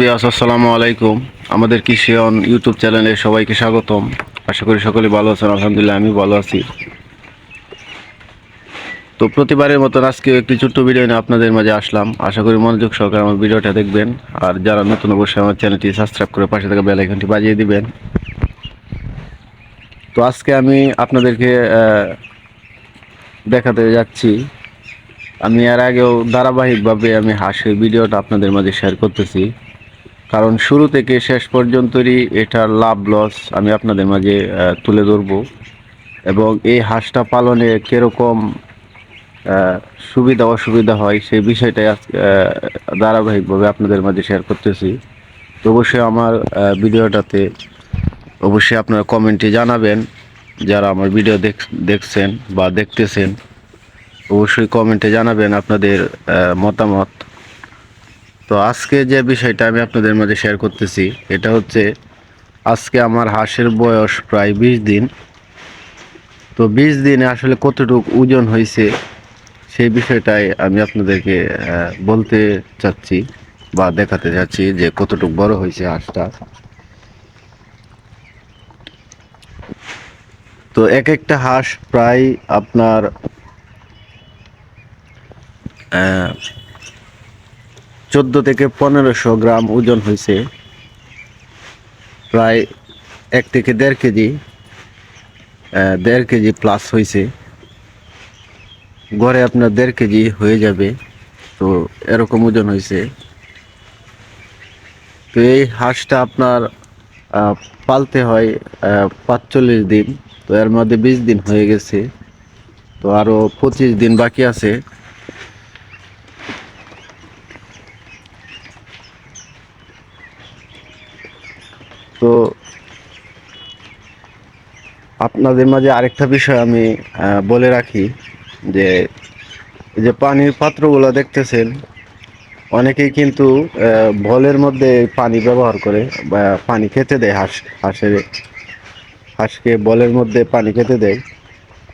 বিয়াস আসসালামু আলাইকুম। আমাদের কৃষিয়ন ইউটিউব চ্যানেলে সবাইকে স্বাগতম। আশা করি সকলে ভালো আছেন, আলহামদুলিল্লাহ আমি ভালো আছি। তো প্রতিবারের মতন আজকে একটি ছোট্ট ভিডিও নিয়ে আপনাদের মাঝে আসলাম। আশা করি মনোযোগ সহকারে আমার ভিডিওটা দেখবেন। আর যারা নতুন অবশ্যই আমার চ্যানেলটি সাবস্ক্রাইব করে পাশে থাকা বেল আইকনটি বাজিয়ে দিবেন। তো আজকে আমি আপনাদেরকে দেখাতে যাচ্ছি। আমি এর আগেও ধারাবাহিকভাবে আমি হাসির ভিডিওটা আপনাদের মাঝে শেয়ার করতেছি। কারণ শুরু থেকে শেষ পর্যন্তই এটার লাভ লস আমি আপনাদের মাঝে তুলে ধরবো। এবং এই হাঁসটা পালনে কীরকম সুবিধা, অসুবিধা হয় সেই বিষয়টাই ধারাবাহিকভাবে আপনাদের মাঝে শেয়ার করতেছি। তো অবশ্যই আমার ভিডিওটাতে অবশ্যই আপনারা কমেন্টে জানাবেন, যারা আমার ভিডিও দেখ, দেখছেন বা দেখতেছেন, অবশ্যই কমেন্টে জানাবেন আপনাদের মতামত। তো আজকে যে বিষয়টা আমি আপনাদের মাঝে শেয়ার করতেছি, এটা হচ্ছে আজকে আমার হাঁসের বয়স প্রায় বিশ দিন। তো বিশ দিনে আসলে কতটুকু ওজন হয়েছে সেই বিষয়টাই আমি আপনাদেরকে বলতে চাচ্ছি বা দেখাতে চাচ্ছি যে কতটুকু বড় হয়েছে হাঁসটা। তো এক একটা হাঁস প্রায় আপনার চোদ্দ থেকে পনেরোশো গ্রাম ওজন হয়েছে। প্রায় এক থেকে দেড় কেজি দেড় কেজি প্লাস হয়েছে। গড়ে আপনার দেড় কেজি হয়ে যাবে। তো এরকম ওজন হয়েছে। তো এই হাঁসটা আপনার পালতে হয় পাঁচচল্লিশ দিন। তো এর মধ্যে বিশ দিন হয়ে গেছে। তো আরও পঁচিশ দিন বাকি আছে তো আপনাদের মাঝে আরেকটা বিষয় আমি বলে রাখি, যে যে পানির পাত্রগুলো দেখতেছেন, অনেকেই কিন্তু ভলের মধ্যে পানি ব্যবহার করে বা পানি খেতে দেয়, হাঁস, হাঁসের, হাঁসকে বলের মধ্যে পানি খেতে দেয়।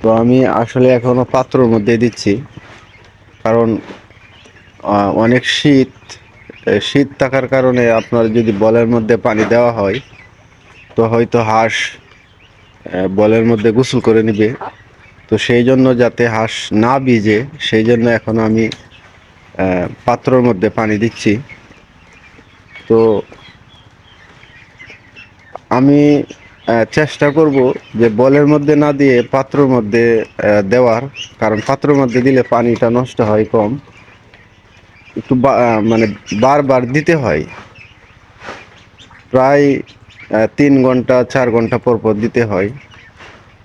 তো আমি আসলে এখনও পাত্রর মধ্যে দিচ্ছি, কারণ অনেক শীত শীত থাকার কারণে আপনার যদি বলের মধ্যে পানি দেওয়া হয়, তো হয়তো হাঁস বলের মধ্যে গোসল করে নিবে। তো সেই জন্য যাতে হাঁস না ভিজে, সেই জন্য এখন আমি পাত্রর মধ্যে পানি দিচ্ছি। তো আমি চেষ্টা করব যে বলের মধ্যে না দিয়ে পাত্রর মধ্যে দেওয়ার। কারণ পাত্রর মধ্যে দিলে পানিটা নষ্ট হয় কম। একটু মানে বারবার দিতে হয়। প্রায় তিন ঘণ্টা, চার ঘণ্টা পর পর দিতে হয়।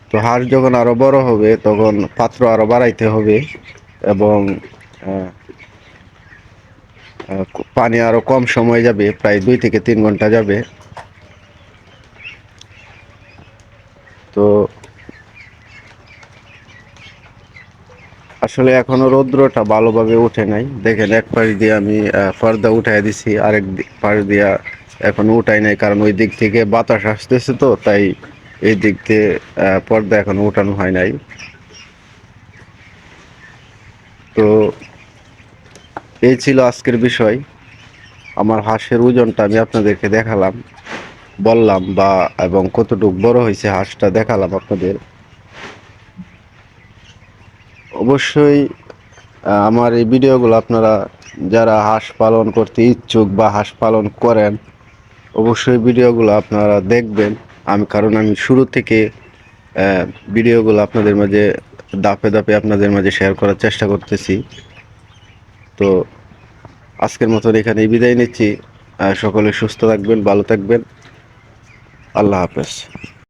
তো হাঁস যখন আরও বড় হবে, তখন পাত্র আরও বাড়াইতে হবে এবং পানি আরও কম সময় যাবে, প্রায় দুই থেকে তিন ঘণ্টা যাবে। তো আসলে এখনও রৌদ্রটা ভালোভাবে উঠে নাই। দেখেন, এক পাশ দিয়ে আমি পর্দা উঠাই দিছি, আরেক পাশ দিয়া এখনও উঠাই নাই, কারণ ওই দিক থেকে বাতাস আসতেছে তো, তাই এই দিক দিয়ে পর্দা এখন উঠানো হয় নাই। তো এই ছিল আজকের বিষয়। আমার হাঁসের ওজনটা আমি আপনাদেরকে দেখালাম, বললাম বা, এবং কতটুকু বড় হয়েছে হাঁসটা দেখালাম আপনাদের। অবশ্যই আমার এই ভিডিওগুলো আপনারা যারা হাঁস পালন করতে ইচ্ছুক বা হাঁস পালন করেন অবশ্যই ভিডিওগুলো আপনারা দেখবেন। আমি, কারণ আমি শুরু থেকে ভিডিওগুলো আপনাদের মাঝে দাপে দাপে আপনাদের মাঝে শেয়ার করার চেষ্টা করতেছি। তো আজকের মতন এখানে বিদায় নিচ্ছি। সকলে সুস্থ থাকবেন, ভালো থাকবেন। আল্লাহ হাফেজ।